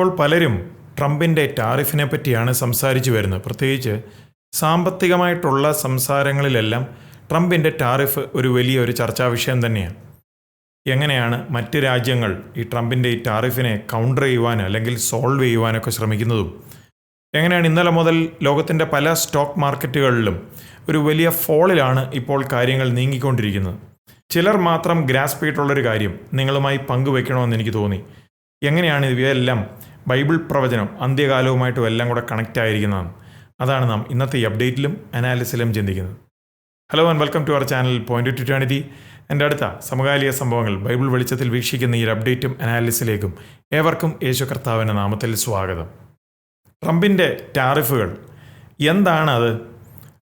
ഇപ്പോൾ പലരും ട്രംപിന്റെ ടാറിഫിനെ പറ്റിയാണ് സംസാരിച്ചു വരുന്നത്. പ്രത്യേകിച്ച് സാമ്പത്തികമായിട്ടുള്ള സംസാരങ്ങളിലെല്ലാം ട്രംപിന്റെ ടാറിഫ് ഒരു വലിയ ഒരു ചർച്ചാ വിഷയം തന്നെയാണ്. എങ്ങനെയാണ് മറ്റ് രാജ്യങ്ങൾ ഈ ട്രംപിന്റെ ഈ ടാറിഫിനെ കൗണ്ടർ ചെയ്യുവാൻ അല്ലെങ്കിൽ സോൾവ് ചെയ്യുവാനൊക്കെ ശ്രമിക്കുന്നതും? എങ്ങനെയാണ് ഇന്നലെ മുതൽ ലോകത്തിന്റെ പല സ്റ്റോക്ക് മാർക്കറ്റുകളിലും ഒരു വലിയ ഫോളിലാണ് ഇപ്പോൾ കാര്യങ്ങൾ നീങ്ങിക്കൊണ്ടിരിക്കുന്നത്? ചിലർ മാത്രം ഗ്രാസ്പ് ചെയ്തിട്ടുള്ളൊരു കാര്യം നിങ്ങളുമായി പങ്കുവെക്കണമെന്ന് എനിക്ക് തോന്നി. എങ്ങനെയാണ് ഇവയെല്ലാം ബൈബിൾ പ്രവചനം അന്ത്യകാലവുമായിട്ടും എല്ലാം കൂടെ കണക്റ്റ് ആയിരിക്കുന്നതാണ്. അതാണ് നാം ഇന്നത്തെ ഈ അപ്ഡേറ്റിലും അനാലിസിലും ചിന്തിക്കുന്നത്. Hello and welcome to our channel point two twenty എന്റെ അടുത്ത സമകാലിക സംഭവങ്ങൾ ബൈബിൾ വെളിച്ചത്തിൽ വീക്ഷിക്കുന്ന ഈ അപ്ഡേറ്റും അനാലിസിലേക്കും ഏവർക്കും യേശു കർത്താവിന്റെ നാമത്തിൽ സ്വാഗതം. ട്രംപിന്റെ ടാറിഫുകൾ എന്താണ് അത്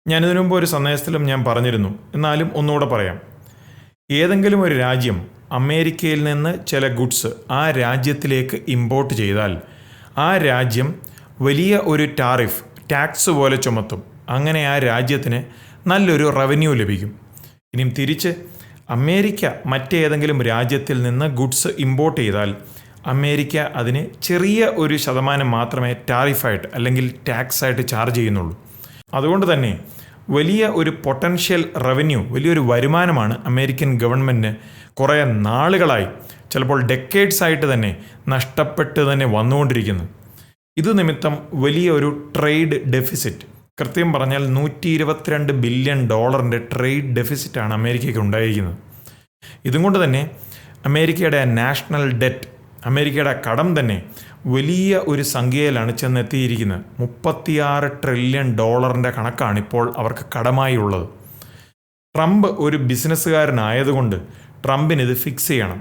ഞാൻ ഇതിനു മുമ്പ് ഒരു സന്ദേശത്തിലും ഞാൻ പറഞ്ഞിരുന്നു. എന്നാലും ഒന്നുകൂടെ പറയാം. ഏതെങ്കിലും ഒരു രാജ്യം അമേരിക്കയിൽ നിന്ന് ചില ഗുഡ്സ് ആ രാജ്യത്തിലേക്ക് ഇമ്പോർട്ട് ചെയ്താൽ ആ രാജ്യം വലിയ ഒരു ടാറിഫ് ടാക്സ് പോലെ ചുമത്തും. അങ്ങനെ ആ രാജ്യത്തിന് നല്ലൊരു റവന്യൂ ലഭിക്കും. ഇനിയും തിരിച്ച് അമേരിക്ക മറ്റേതെങ്കിലും രാജ്യത്തിൽ നിന്ന് ഗുഡ്സ് ഇമ്പോർട്ട് ചെയ്താൽ അമേരിക്ക അതിന് ചെറിയ ഒരു ശതമാനം മാത്രമേ ടാരിഫായിട്ട് അല്ലെങ്കിൽ ടാക്സ് ആയിട്ട് ചാർജ് ചെയ്യുന്നുള്ളൂ. അതുകൊണ്ട് തന്നെ വലിയ ഒരു പൊട്ടൻഷ്യൽ റവന്യൂ വലിയൊരു വരുമാനമാണ് അമേരിക്കൻ ഗവൺമെന്റിന് കുറേ നാളുകളായി. ചിലപ്പോൾ ഡെക്കേഡ്സ് ആയിട്ട് തന്നെ നഷ്ടപ്പെട്ട് തന്നെ വന്നുകൊണ്ടിരിക്കുന്നു. ഇത് നിമിത്തം വലിയൊരു ട്രേഡ് ഡെഫിസിറ്റ് കൃത്യം പറഞ്ഞാൽ നൂറ്റി ഇരുപത്തിരണ്ട് ബില്യൺ ഡോളറിന്റെ ട്രേഡ് ഡെഫിസിറ്റാണ് അമേരിക്കയ്ക്ക് ഉണ്ടായിരിക്കുന്നത്. ഇതും കൊണ്ട് തന്നെ അമേരിക്കയുടെ നാഷണൽ ഡെറ്റ് അമേരിക്കയുടെ കടം തന്നെ വലിയ ഒരു സംഖ്യയിലാണ് ചെന്നെത്തിയിരിക്കുന്നത്. മുപ്പത്തിയാറ് ട്രില്യൺ ഡോളറിന്റെ കണക്കാണ് ഇപ്പോൾ അവർക്ക് കടമായി ഉള്ളത്. ട്രംപ് ഒരു ബിസിനസ്സുകാരനായതുകൊണ്ട് ട്രംപിന് ഇത് ഫിക്സ് ചെയ്യണം.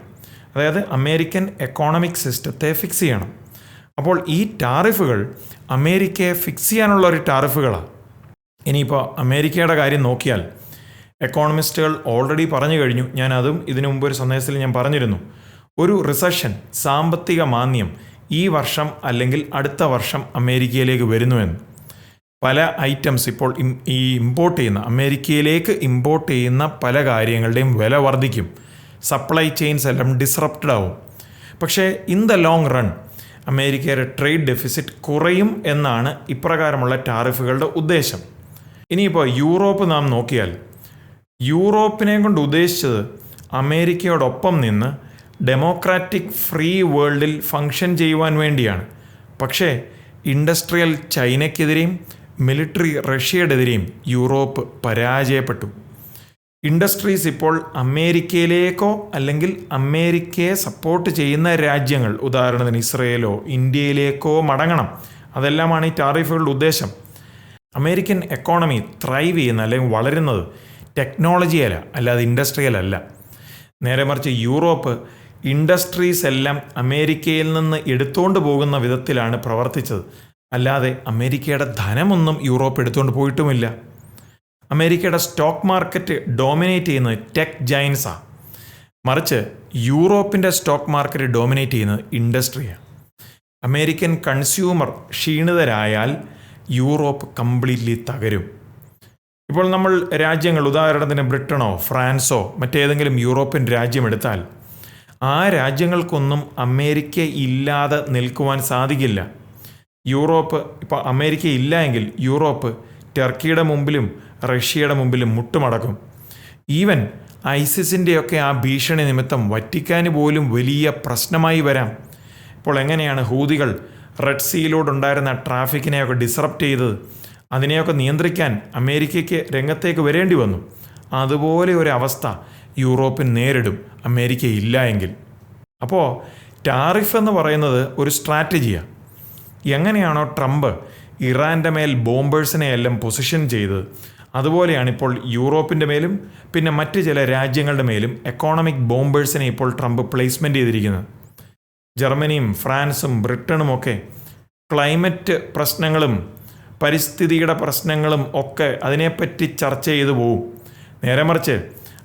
അതായത് അമേരിക്കൻ എക്കോണമിക് സിസ്റ്റത്തെ ഫിക്സ് ചെയ്യണം. അപ്പോൾ ഈ ടാറിഫുകൾ അമേരിക്കയെ ഫിക്സ് ചെയ്യാനുള്ള ഒരു ടാറിഫുകളാണ് ഇനിയിപ്പോൾ അമേരിക്കയുടെ കാര്യം നോക്കിയാൽ എക്കോണമിസ്റ്റുകൾ ഓൾറെഡി പറഞ്ഞു കഴിഞ്ഞു. ഞാൻ അതും ഇതിനു മുമ്പ് ഒരു സന്ദേശത്തിൽ ഞാൻ പറഞ്ഞിരുന്നു. ഒരു റിസഷൻ സാമ്പത്തിക മാന്ദ്യം ഈ വർഷം അല്ലെങ്കിൽ അടുത്ത വർഷം അമേരിക്കയിലേക്ക് വരുന്നുവെന്ന് പല ഐറ്റംസ് ഇപ്പോൾ ഈ ഇമ്പോർട്ട് ചെയ്യുന്ന അമേരിക്കയിലേക്ക് ഇമ്പോർട്ട് ചെയ്യുന്ന പല കാര്യങ്ങളുടെയും വില വർദ്ധിക്കും. സപ്ലൈ ചെയിൻസ് എല്ലാം ഡിസ്റപ്റ്റഡ് ആവും. പക്ഷേ ഇൻ ദ ലോങ് റൺ അമേരിക്കയുടെ ട്രേഡ് ഡെഫിസിറ്റ് കുറയും എന്നാണ് ഇപ്രകാരമുള്ള ടാരിഫുകളുടെ ഉദ്ദേശം. ഇനിയിപ്പോൾ യൂറോപ്പ് നാം നോക്കിയാൽ യൂറോപ്പിനെ കൊണ്ട് ഉദ്ദേശിച്ചത് അമേരിക്കയോടൊപ്പം നിന്ന് ഡെമോക്രാറ്റിക് ഫ്രീ വേൾഡിൽ ഫങ്ഷൻ ചെയ്യുവാൻ വേണ്ടിയാണ്. പക്ഷേ ഇൻഡസ്ട്രിയൽ ചൈനയ്ക്കെതിരെയും മിലിറ്ററി റഷ്യയുടെതിരെയും യൂറോപ്പ് പരാജയപ്പെട്ടു. ഇൻഡസ്ട്രീസ് ഇപ്പോൾ അമേരിക്കയിലേക്കോ അല്ലെങ്കിൽ അമേരിക്കയെ സപ്പോർട്ട് ചെയ്യുന്ന രാജ്യങ്ങൾ ഉദാഹരണത്തിന് ഇസ്രയേലോ ഇന്ത്യയിലേക്കോ മടങ്ങണം. അതെല്ലാമാണ് ഈ ടാറിഫുകളുടെ ഉദ്ദേശം. അമേരിക്കൻ എക്കോണമി ത്രൈവ് ചെയ്യുന്ന അല്ലെങ്കിൽ വളരുന്നത് ടെക്നോളജിയല്ല അല്ലാതെ ഇൻഡസ്ട്രിയലല്ല നേരെ മറിച്ച് യൂറോപ്പ് ഇൻഡസ്ട്രീസ് എല്ലാം അമേരിക്കയിൽ നിന്ന് എടുത്തുകൊണ്ട് പോകുന്ന വിധത്തിലാണ് പ്രവർത്തിച്ചത്. അല്ലാതെ അമേരിക്കയുടെ ധനമൊന്നും യൂറോപ്പ് എടുത്തുകൊണ്ട് പോയിട്ടുമില്ല. അമേരിക്കയുടെ സ്റ്റോക്ക് മാർക്കറ്റ് ഡോമിനേറ്റ് ചെയ്യുന്നത് ടെക് ജയൻസാണ് മറിച്ച് യൂറോപ്പിന്റെ സ്റ്റോക്ക് മാർക്കറ്റ് ഡോമിനേറ്റ് ചെയ്യുന്നത് ഇൻഡസ്ട്രിയാണ്. അമേരിക്കൻ കൺസ്യൂമർ ക്ഷീണിതരായാൽ യൂറോപ്പ് കംപ്ലീറ്റ്ലി തകരും. ഇപ്പോൾ നമ്മൾ രാജ്യങ്ങൾ ഉദാഹരണത്തിന് ബ്രിട്ടനോ ഫ്രാൻസോ മറ്റേതെങ്കിലും യൂറോപ്യൻ രാജ്യമെടുത്താൽ ആ രാജ്യങ്ങൾക്കൊന്നും അമേരിക്ക ഇല്ലാതെ നിൽക്കുവാൻ സാധിക്കില്ല. യൂറോപ്പ് ഇപ്പോൾ അമേരിക്ക ഇല്ല എങ്കിൽ യൂറോപ്പ് ടർക്കിയുടെ മുമ്പിലും റഷ്യയുടെ മുമ്പിൽ മുട്ടുമടക്കും. ഈവൻ ഐസിസിന്റെയൊക്കെ ആ ഭീഷണി നിമിത്തം വറ്റിക്കാന് പോലും വലിയ പ്രശ്നമായി വരാം. ഇപ്പോൾ എങ്ങനെയാണ് ഹൂതികൾ റെഡ് സീയിലൂടുണ്ടായിരുന്ന ട്രാഫിക്കിനെയൊക്കെ ഡിസറപ്റ്റ് ചെയ്തത്? അതിനെയൊക്കെ നിയന്ത്രിക്കാൻ അമേരിക്കയ്ക്ക് രംഗത്തേക്ക് വരേണ്ടി വന്നു. അതുപോലെ ഒരു അവസ്ഥ യൂറോപ്പിൽ നേരിടും. അമേരിക്ക ഇല്ല എങ്കിൽ. അപ്പോൾ ടാറിഫ് എന്ന് പറയുന്നത് ഒരു സ്ട്രാറ്റജിയാണ് എങ്ങനെയാണോ ട്രംപ് ഇറാന്റെ മേൽ ബോംബേഴ്സിനെ എല്ലാം പൊസിഷൻ ചെയ്തത്. അതുപോലെയാണ് ഇപ്പോൾ യൂറോപ്പിന്റെ മേലും പിന്നെ മറ്റ് ചില രാജ്യങ്ങളുടെ മേലും എക്കോണമിക് ബോംബേഴ്സിനെ ഇപ്പോൾ ട്രംപ് പ്ലേസ്മെന്റ് ചെയ്തിരിക്കുന്നത്. ജർമ്മനിയും ഫ്രാൻസും ബ്രിട്ടനും ഒക്കെ ക്ലൈമറ്റ് പ്രശ്നങ്ങളും പരിസ്ഥിതിയുടെ പ്രശ്നങ്ങളും ഒക്കെ അതിനെപ്പറ്റി ചർച്ച ചെയ്തു പോവും. നേരെ മറിച്ച്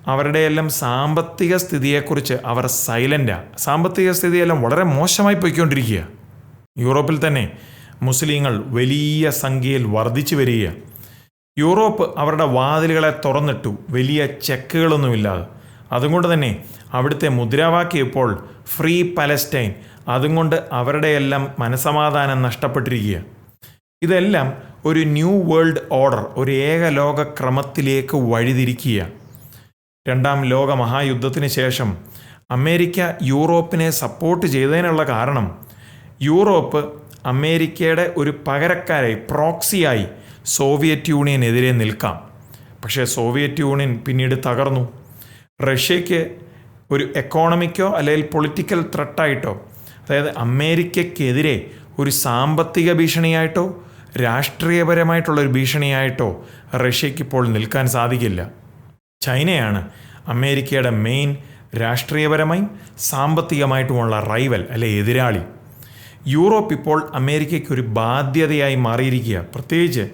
അവരുടെയെല്ലാം സാമ്പത്തിക സ്ഥിതിയെക്കുറിച്ച് അവർ സൈലന്റാണ് സാമ്പത്തിക സ്ഥിതിയെല്ലാം വളരെ മോശമായി പോയിക്കൊണ്ടിരിക്കുക യൂറോപ്പിൽ തന്നെ മുസ്ലിങ്ങൾ വലിയ സംഖ്യയിൽ വർദ്ധിച്ചു വരികയാണ് യൂറോപ്പ് അവരുടെ വാതിലുകളെ തുറന്നിട്ടു. വലിയ ചെക്കുകളൊന്നുമില്ലാതെ. അതുകൊണ്ട് തന്നെ അവിടുത്തെ മുദ്രാവാക്യം ഇപ്പോൾ ഫ്രീ പലസ്റ്റൈൻ അതുകൊണ്ട് അവരുടെയെല്ലാം മനസമാധാനം നഷ്ടപ്പെട്ടിരിക്കുക. ഇതെല്ലാം ഒരു ന്യൂ വേൾഡ് ഓർഡർ ഒരു ഏകലോക ക്രമത്തിലേക്ക് വഴിതിരിക്കുക. രണ്ടാം ലോക മഹായുദ്ധത്തിന് ശേഷം അമേരിക്ക യൂറോപ്പിനെ സപ്പോർട്ട് ചെയ്തതിനുള്ള കാരണം യൂറോപ്പ് അമേരിക്കയുടെ ഒരു പകരക്കാരായി പ്രോക്സിയായി സോവിയറ്റ് യൂണിയനെതിരെ നിൽക്കാം. പക്ഷേ സോവിയറ്റ് യൂണിയൻ പിന്നീട് തകർന്നു. റഷ്യയ്ക്ക് ഒരു എക്കോണമിക്കോ അല്ലെങ്കിൽ പൊളിറ്റിക്കൽ ത്രട്ടായിട്ടോ അതായത് അമേരിക്കയ്ക്കെതിരെ ഒരു സാമ്പത്തിക ഭീഷണിയായിട്ടോ രാഷ്ട്രീയപരമായിട്ടുള്ളൊരു ഭീഷണിയായിട്ടോ റഷ്യയ്ക്ക് ഇപ്പോൾ നിൽക്കാൻ സാധിക്കില്ല. ചൈനയാണ് അമേരിക്കയുടെ മെയിൻ രാഷ്ട്രീയപരമായും സാമ്പത്തികമായിട്ടുമുള്ള റൈവൽ അല്ലെ എതിരാളി. യൂറോപ്പ് ഇപ്പോൾ അമേരിക്കയ്ക്ക് ഒരു ബാധ്യതയായി മാറിയിരിക്കുക പ്രത്യേകിച്ച്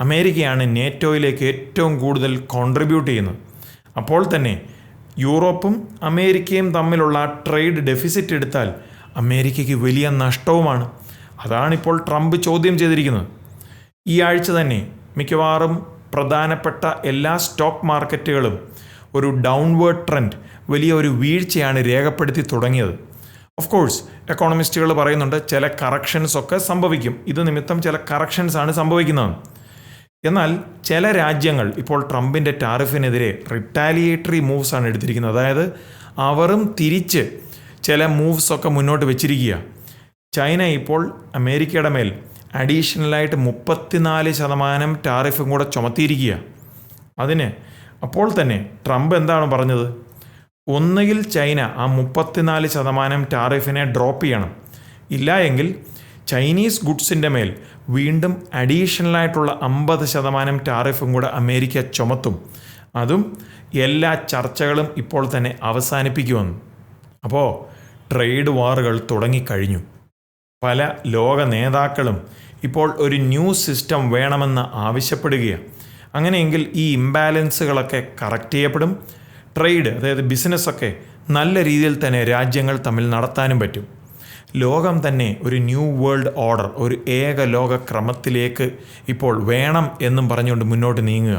അമേരിക്കയാണ് നേറ്റോയിലേക്ക് ഏറ്റവും കൂടുതൽ കോൺട്രിബ്യൂട്ട് ചെയ്യുന്നത്. അപ്പോൾ തന്നെ യൂറോപ്പും അമേരിക്കയും തമ്മിലുള്ള ട്രേഡ് ഡെഫിസിറ്റ് എടുത്താൽ അമേരിക്കയ്ക്ക് വലിയ നഷ്ടവുമാണ്. അതാണിപ്പോൾ ട്രംപ് ചോദ്യം ചെയ്തിരിക്കുന്നത്. ഈ ആഴ്ച തന്നെ മിക്കവാറും പ്രധാനപ്പെട്ട എല്ലാ സ്റ്റോക്ക് മാർക്കറ്റുകളും ഒരു ഡൗൺവേർഡ് ട്രെൻഡ് വലിയ ഒരു വീഴ്ചയാണ് രേഖപ്പെടുത്തി തുടങ്ങിയത്. ഓഫ് കോഴ്സ് എക്കോണമിസ്റ്റുകൾ പറയുന്നുണ്ട് ചില കറക്ഷൻസ് ഒക്കെ സംഭവിക്കും. ഇത് നിമിത്തം ചില കറക്ഷൻസ് ആണ് സംഭവിക്കുന്നത്. എന്നാൽ ചില രാജ്യങ്ങൾ ഇപ്പോൾ ട്രംപിന്റെ ടാരിഫിനെതിരെ റിട്ടാലിയേറ്ററി മൂവ്സ് ആണ് എടുത്തിരിക്കുന്നത്. അതായത് അവരും തിരിച്ച് ചില മൂവ്സ് ഒക്കെ മുന്നോട്ട് വെച്ചിരിക്കുക ചൈന ഇപ്പോൾ അമേരിക്കയുടെ മേൽ അഡീഷണലായിട്ട് മുപ്പത്തിനാല് ശതമാനം ടാരിഫും കൂടെ ചുമത്തിയിരിക്കുക അതിന് അപ്പോൾ തന്നെ ട്രംപ് എന്താണ് പറഞ്ഞത്? ഒന്നുകിൽ ചൈന ആ മുപ്പത്തിനാല് ശതമാനം ടാറിഫിനെ ഡ്രോപ്പ് ചെയ്യണം. ഇല്ല എങ്കിൽ ചൈനീസ് ഗുഡ്സിന്റെ മേൽ വീണ്ടും അഡീഷണലായിട്ടുള്ള അമ്പത് ശതമാനം ടാറിഫും കൂടെ അമേരിക്ക ചുമത്തും. അതും എല്ലാ ചർച്ചകളും ഇപ്പോൾ തന്നെ അവസാനിപ്പിക്കുമെന്ന്. അപ്പോൾ ട്രേഡ് വാറുകൾ തുടങ്ങിക്കഴിഞ്ഞു. പല ലോക നേതാക്കളും ഇപ്പോൾ ഒരു ന്യൂ സിസ്റ്റം വേണമെന്ന് ആവശ്യപ്പെടുകയാണ്. അങ്ങനെയെങ്കിൽ ഈ ഇംബാലൻസുകളൊക്കെ കറക്റ്റ് ചെയ്യപ്പെടും. ട്രേഡ് അതായത് ബിസിനസ്സൊക്കെ നല്ല രീതിയിൽ തന്നെ രാജ്യങ്ങൾ തമ്മിൽ നടത്താനും പറ്റും. ലോകം തന്നെ ഒരു ന്യൂ വേൾഡ് ഓർഡർ ഒരു ഏക ലോക ക്രമത്തിലേക്ക് ഇപ്പോൾ വേണം എന്നും പറഞ്ഞുകൊണ്ട് മുന്നോട്ട് നീങ്ങുക.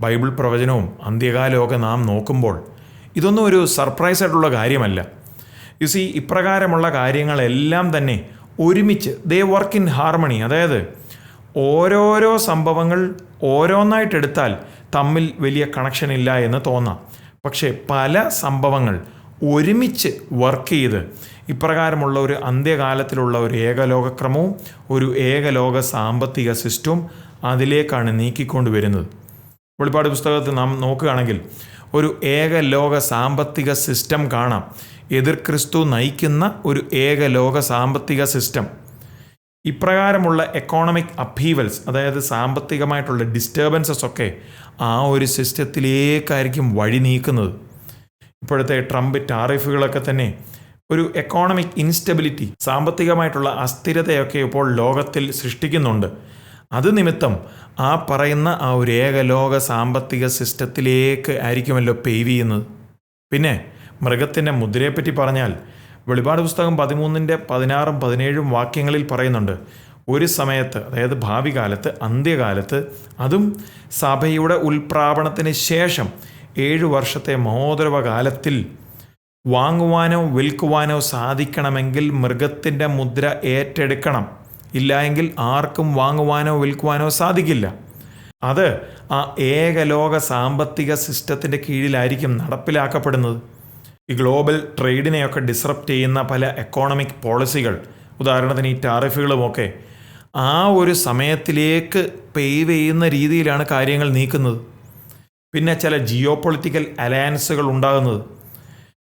ബൈബിൾ പ്രവചനവും അന്ത്യകാലമൊക്കെ നാം നോക്കുമ്പോൾ ഇതൊന്നും ഒരു സർപ്രൈസ് ആയിട്ടുള്ള കാര്യമല്ല. യു സി ഇപ്രകാരമുള്ള കാര്യങ്ങളെല്ലാം തന്നെ ഒരുമിച്ച് ദേ വർക്ക് ഇൻ ഹാർമണി അതായത് ഓരോരോ സംഭവങ്ങൾ ഓരോന്നായിട്ടെടുത്താൽ തമ്മിൽ വലിയ കണക്ഷൻ ഇല്ല എന്ന് തോന്നാം. പക്ഷേ പല സംഭവങ്ങൾ ഒരുമിച്ച് വർക്ക് ചെയ്ത് ഇപ്രകാരമുള്ള ഒരു അന്ത്യകാലത്തിലുള്ള ഒരു ഏകലോകക്രമവും ഒരു ഏകലോക സാമ്പത്തിക സിസ്റ്റവും അതിലേക്കാണ് നീക്കിക്കൊണ്ട് വരുന്നത്. വെളിപ്പാട് പുസ്തകത്തിൽ നാം നോക്കുകയാണെങ്കിൽ ഒരു ഏകലോക സാമ്പത്തിക സിസ്റ്റം കാണാം. എതിർ ക്രിസ്തു നയിക്കുന്ന ഒരു ഏകലോക സാമ്പത്തിക സിസ്റ്റം. ഇപ്രകാരമുള്ള എക്കോണമിക് അപ്പീവൽസ് അതായത് സാമ്പത്തികമായിട്ടുള്ള ഡിസ്റ്റർബൻസസ് ഒക്കെ ആ ഒരു സിസ്റ്റത്തിലേക്കായിരിക്കും വഴി നീക്കുന്നത്. ഇപ്പോഴത്തെ ട്രംപ് ടാറിഫുകളൊക്കെ തന്നെ ഒരു എക്കോണമിക് ഇൻസ്റ്റബിലിറ്റി സാമ്പത്തികമായിട്ടുള്ള അസ്ഥിരതയൊക്കെ ഇപ്പോൾ ലോകത്തിൽ സൃഷ്ടിക്കുന്നുണ്ട്. അത് നിമിത്തം ആ പറയുന്ന ആ ഒരു ഏകലോക സാമ്പത്തിക സിസ്റ്റത്തിലേക്ക് ആയിരിക്കുമല്ലോ പെയ്വ് ചെയ്യുന്നത്. പിന്നെ മൃഗത്തിന്റെ മുദ്രയെപ്പറ്റി പറഞ്ഞാൽ വെളിപാട് പുസ്തകം പതിമൂന്നിന്റെ പതിനാറും പതിനേഴും വാക്യങ്ങളിൽ പറയുന്നുണ്ട് ഒരു സമയത്ത് അതായത് ഭാവി കാലത്ത് അന്ത്യകാലത്ത് അതും സഭയുടെ ഉൽപ്രാപണത്തിന് ശേഷം ഏഴു വർഷത്തെ മഹോദരവ കാലത്തിൽ വാങ്ങുവാനോ വിൽക്കുവാനോ സാധിക്കണമെങ്കിൽ മൃഗത്തിന്റെ മുദ്ര ഏറ്റെടുക്കണം. ഇല്ലായെങ്കിൽ ആർക്കും വാങ്ങുവാനോ വിൽക്കുവാനോ സാധിക്കില്ല. അത് ആ ഏകലോക സാമ്പത്തിക സിസ്റ്റത്തിന്റെ കീഴിലായിരിക്കും നടപ്പിലാക്കപ്പെടുന്നത്. ഈ ഗ്ലോബൽ ട്രേഡിനെയൊക്കെ ഡിസ്റപ്റ്റ് ചെയ്യുന്ന പല എക്കോണമിക് പോളിസികൾ ഉദാഹരണത്തിന് ഈ ടാറിഫുകളുമൊക്കെ ആ ഒരു സമയത്തിലേക്ക് പെയ്വ് ചെയ്യുന്ന രീതിയിലാണ് കാര്യങ്ങൾ നീക്കുന്നത്. പിന്നെ ചില ജിയോ പൊളിറ്റിക്കൽ അലയൻസുകൾ ഉണ്ടാകുന്നത്.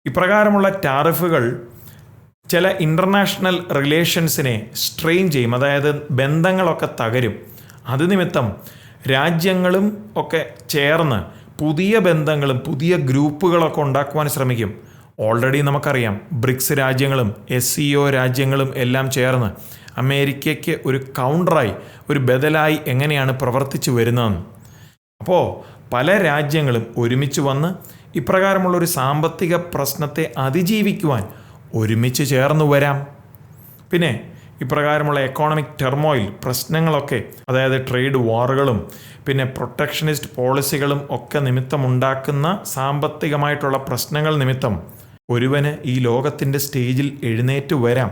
ഇപ്രകാരമുള്ള ടാറിഫുകൾ ചില ഇന്റർനാഷണൽ റിലേഷൻസിനെ സ്ട്രെയിൻ ചെയ്യും അതായത് ബന്ധങ്ങളൊക്കെ തകരും. അത് നിമിത്തം രാജ്യങ്ങളും ഒക്കെ ചേർന്ന് പുതിയ ബന്ധങ്ങളും പുതിയ ഗ്രൂപ്പുകളൊക്കെ ഉണ്ടാക്കുവാൻ ശ്രമിക്കും. ഓൾറെഡി നമുക്കറിയാം ബ്രിക്സ് രാജ്യങ്ങളും എസ് സി ഒ രാജ്യങ്ങളും എല്ലാം ചേർന്ന് അമേരിക്കയ്ക്ക് ഒരു കൗണ്ടറായി ഒരു ബദലായി എങ്ങനെയാണ് പ്രവർത്തിച്ചു വരുന്നതെന്ന്. അപ്പോൾ പല രാജ്യങ്ങളും ഒരുമിച്ച് വന്ന് ഇപ്രകാരമുള്ളൊരു സാമ്പത്തിക പ്രശ്നത്തെ അതിജീവിക്കുവാൻ ഒരുമിച്ച് ചേർന്ന് വരാം. പിന്നെ ഇപ്രകാരമുള്ള എക്കോണമിക് ടെർമോയിൽ പ്രശ്നങ്ങളൊക്കെ അതായത് ട്രേഡ് വാറുകളും പിന്നെ പ്രൊട്ടക്ഷനിസ്റ്റ് പോളിസികളും ഒക്കെ നിമിത്തമുണ്ടാക്കുന്ന സാമ്പത്തികമായിട്ടുള്ള പ്രശ്നങ്ങൾ നിമിത്തം ഒരുവന് ഈ ലോകത്തിന്റെ സ്റ്റേജിൽ എഴുന്നേറ്റ് വരാം.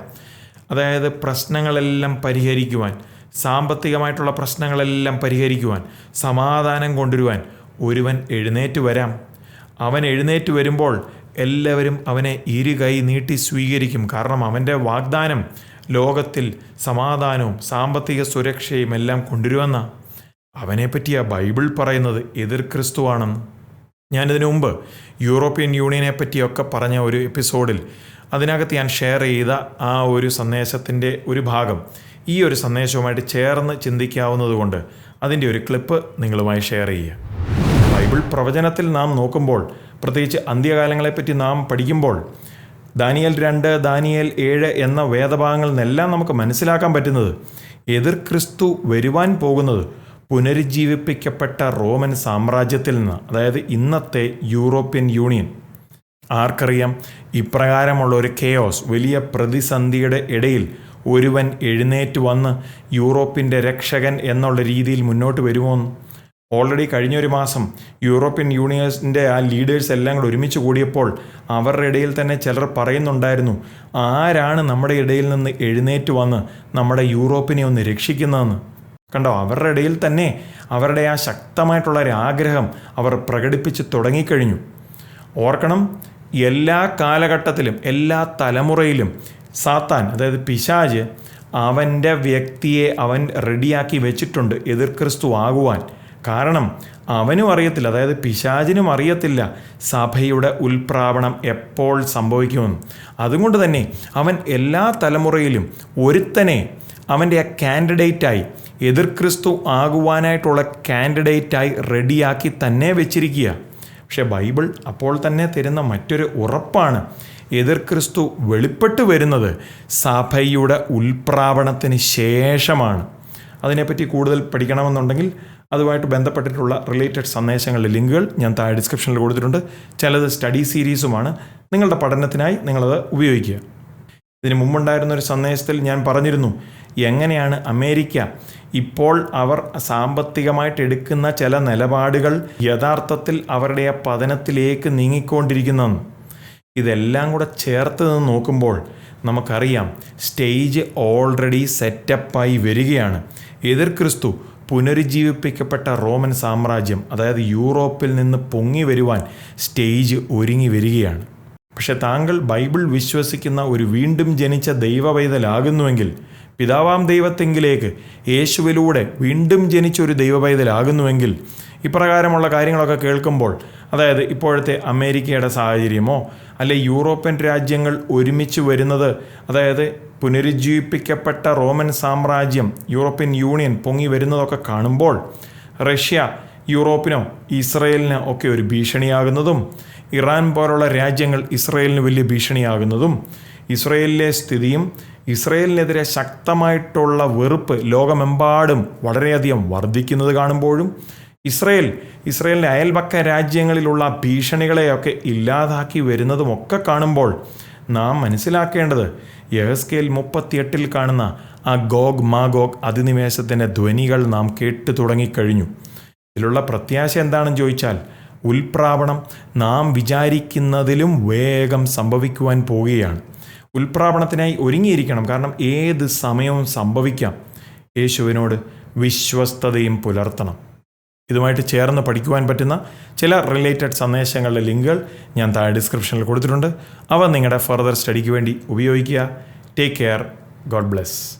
അതായത് പ്രശ്നങ്ങളെല്ലാം പരിഹരിക്കുവാൻ സാമ്പത്തികമായിട്ടുള്ള പ്രശ്നങ്ങളെല്ലാം പരിഹരിക്കുവാൻ സമാധാനം കൊണ്ടുവരുവാൻ ഒരുവൻ എഴുന്നേറ്റ് വരാം. അവൻ എഴുന്നേറ്റ് വരുമ്പോൾ എല്ലാവരും അവനെ ഇരു കൈ നീട്ടി സ്വീകരിക്കും. കാരണം അവന്റെ വാഗ്ദാനം ലോകത്തിൽ സമാധാനവും സാമ്പത്തിക സുരക്ഷയും എല്ലാം കൊണ്ടുവരുമെന്ന അവനെപ്പറ്റിയ ബൈബിൾ പറയുന്നത് എതിർ ക്രിസ്തുവാണെന്ന്. ഞാനിതിനു മുമ്പ് യൂറോപ്യൻ യൂണിയനെ പറ്റിയൊക്കെ പറഞ്ഞ ഒരു എപ്പിസോഡിൽ അതിനകത്ത് ഞാൻ ഷെയർ ചെയ്ത ആ ഒരു സന്ദേശത്തിന്റെ ഒരു ഭാഗം ഈ ഒരു സന്ദേശവുമായിട്ട് ചേർന്ന് ചിന്തിക്കാവുന്നതുകൊണ്ട് അതിന്റെ ഒരു ക്ലിപ്പ് നിങ്ങളുമായി ഷെയർ ചെയ്യുക. ബൈബിൾ പ്രവചനത്തിൽ നാം നോക്കുമ്പോൾ പ്രത്യേകിച്ച് അന്ത്യകാലങ്ങളെപ്പറ്റി നാം പഠിക്കുമ്പോൾ ദാനിയൽ രണ്ട് ദാനിയൽ ഏഴ് എന്ന വേദഭാഗങ്ങളിൽ നിന്നെല്ലാം നമുക്ക് മനസ്സിലാക്കാൻ പറ്റുന്നത് എതിർ ക്രിസ്തു വരുവാൻ പോകുന്നത് പുനരുജ്ജീവിപ്പിക്കപ്പെട്ട റോമൻ സാമ്രാജ്യത്തിൽ നിന്ന് അതായത് ഇന്നത്തെ യൂറോപ്യൻ യൂണിയൻ. ആർക്കറിയാം? ഇപ്രകാരമുള്ള ഒരു കെയോസ് വലിയ പ്രതിസന്ധിയുടെ ഇടയിൽ ഒരുവൻ എഴുന്നേറ്റ് വന്ന് യൂറോപ്പിന്റെ രക്ഷകൻ എന്നുള്ള രീതിയിൽ മുന്നോട്ട് വരുമോന്ന്? ഓൾറെഡി കഴിഞ്ഞ ഒരു മാസം യൂറോപ്യൻ യൂണിയൻസിന്റെ ആ ലീഡേഴ്സ് എല്ലാം കൂടെ ഒരുമിച്ച് കൂടിയപ്പോൾ അവരുടെ ഇടയിൽ തന്നെ ചിലർ പറയുന്നുണ്ടായിരുന്നു ആരാണ് നമ്മുടെ ഇടയിൽ നിന്ന് എഴുന്നേറ്റ് വന്ന് നമ്മുടെ യൂറോപ്പിനെ ഒന്ന് രക്ഷിക്കുന്നതെന്ന്? കണ്ടോ അവരുടെ ഇടയിൽ തന്നെ അവരുടെ ആ ശക്തമായിട്ടുള്ള ഒരു ആഗ്രഹം അവർ പ്രകടിപ്പിച്ച് തുടങ്ങിക്കഴിഞ്ഞു. ഓർക്കണം എല്ലാ കാലഘട്ടത്തിലും എല്ലാ തലമുറയിലും സാത്താൻ അതായത് പിശാജ് അവന്റെ വ്യക്തിയെ അവൻ റെഡിയാക്കി വെച്ചിട്ടുണ്ട് എതിർ ആകുവാൻ. കാരണം അവനും അറിയത്തില്ല അതായത് പിശാചിനും അറിയത്തില്ല സഭയുടെ ഉൽപ്രാവണം എപ്പോൾ സംഭവിക്കുമെന്ന്. അതുകൊണ്ട് തന്നെ അവൻ എല്ലാ തലമുറയിലും ഒരുത്തനെ അവന്റെ ആ കാൻഡിഡേറ്റായി എതിർ ക്രിസ്തു ആകുവാനായിട്ടുള്ള കാൻഡിഡേറ്റായി റെഡിയാക്കി തന്നെ വെച്ചിരിക്കുക. പക്ഷേ ബൈബിൾ അപ്പോൾ തന്നെ തരുന്ന മറ്റൊരു ഉറപ്പാണ്. എതിർ ക്രിസ്തു വെളിപ്പെട്ട് വരുന്നത് സഭയുടെ ഉൽപ്രാവണത്തിന് ശേഷമാണ്. അതിനെപ്പറ്റി കൂടുതൽ പഠിക്കണമെന്നുണ്ടെങ്കിൽ അതുമായിട്ട് ബന്ധപ്പെട്ടിട്ടുള്ള റിലേറ്റഡ് സന്ദേശങ്ങളുടെ ലിങ്കുകൾ ഞാൻ താഴെ ഡിസ്ക്രിപ്ഷനിൽ കൊടുത്തിട്ടുണ്ട്. ചിലത് സ്റ്റഡി സീരീസുമാണ് നിങ്ങളുടെ പഠനത്തിനായി നിങ്ങളത് ഉപയോഗിക്കുക. ഇതിന് മുമ്പുണ്ടായിരുന്ന ഒരു സന്ദേശത്തിൽ ഞാൻ പറഞ്ഞിരുന്നു എങ്ങനെയാണ് അമേരിക്ക ഇപ്പോൾ അവർ സാമ്പത്തികമായിട്ട് എടുക്കുന്ന ചില നിലപാടുകൾ യഥാർത്ഥത്തിൽ അവരുടെ ആ പതനത്തിലേക്ക് നീങ്ങിക്കൊണ്ടിരിക്കുന്നതെന്ന്? ഇതെല്ലാം കൂടെ ചേർത്ത് നിന്ന് നോക്കുമ്പോൾ നമുക്കറിയാം. സ്റ്റേജ് ഓൾറെഡി സെറ്റപ്പായി വരികയാണ്. എതിർ ക്രിസ്തു പുനരുജ്ജീവിപ്പിക്കപ്പെട്ട റോമൻ സാമ്രാജ്യം അതായത് യൂറോപ്പിൽ നിന്ന് പൊങ്ങി വരുവാൻ സ്റ്റേജ് ഒരുങ്ങി വരികയാണ്. പക്ഷെ താങ്കൾ ബൈബിൾ വിശ്വസിക്കുന്ന ഒരു വീണ്ടും ജനിച്ച ദൈവവൈതലാകുന്നുവെങ്കിൽ പിതാവാം ദൈവത്തെങ്കിലേക്ക് യേശുവിലൂടെ വീണ്ടും ജനിച്ച ഒരു ദൈവപൈതലാകുന്നുവെങ്കിൽ ഇപ്രകാരമുള്ള കാര്യങ്ങളൊക്കെ കേൾക്കുമ്പോൾ അതായത് ഇപ്പോഴത്തെ അമേരിക്കയുടെ സാഹചര്യമോ അല്ലെ യൂറോപ്യൻ രാജ്യങ്ങൾ ഒരുമിച്ച് വരുന്നത് അതായത് പുനരുജ്ജീവിപ്പിക്കപ്പെട്ട റോമൻ സാമ്രാജ്യം യൂറോപ്യൻ യൂണിയൻ പൊങ്ങി വരുന്നതൊക്കെ കാണുമ്പോൾ റഷ്യ യൂറോപ്പിനോ ഇസ്രയേലിനോ ഒക്കെ ഒരു ഭീഷണിയാകുന്നതും ഇറാൻ പോലുള്ള രാജ്യങ്ങൾ ഇസ്രയേലിന് വലിയ ഭീഷണിയാകുന്നതും ഇസ്രയേലിലെ സ്ഥിതിയും ഇസ്രയേലിനെതിരെ ശക്തമായിട്ടുള്ള വെറുപ്പ് ലോകമെമ്പാടും വളരെയധികം വർദ്ധിക്കുന്നത് കാണുമ്പോഴും ഇസ്രയേൽ ഇസ്രയേലിന്റെ അയൽവക്ക രാജ്യങ്ങളിലുള്ള ഭീഷണികളെയൊക്കെ ഇല്ലാതാക്കി വരുന്നതുമൊക്കെ കാണുമ്പോൾ നാം മനസ്സിലാക്കേണ്ടത് യഹസ്കേൽ മുപ്പത്തിയെട്ടിൽ കാണുന്ന ആ ഗോഗ് മാഗോഗ് അധിനിവേശത്തിന്റെ ധ്വനികൾ നാം കേട്ടു തുടങ്ങിക്കഴിഞ്ഞു. ഇതിലുള്ള പ്രത്യാശ എന്താണെന്ന് ചോദിച്ചാൽ ഉൽപ്രാവണം നാം വിചാരിക്കുന്നതിലും വേഗം സംഭവിക്കുവാൻ പോവുകയാണ്. ഉൽപ്രാവണത്തിനായി ഒരുങ്ങിയിരിക്കണം കാരണം ഏത് സമയവും സംഭവിക്കാം. യേശുവിനോട് വിശ്വസ്തതയും പുലർത്തണം. ഇതുമായിട്ട് ചേർന്ന് പഠിക്കുവാൻ പറ്റുന്ന ചില റിലേറ്റഡ് സന്ദേശങ്ങളുടെ ലിങ്കുകൾ ഞാൻ താഴെ ഡിസ്ക്രിപ്ഷനിൽ കൊടുത്തിട്ടുണ്ട്. അവ നിങ്ങളുടെ ഫർദർ സ്റ്റഡിക്ക് വേണ്ടി ഉപയോഗിക്കുക. Take care God bless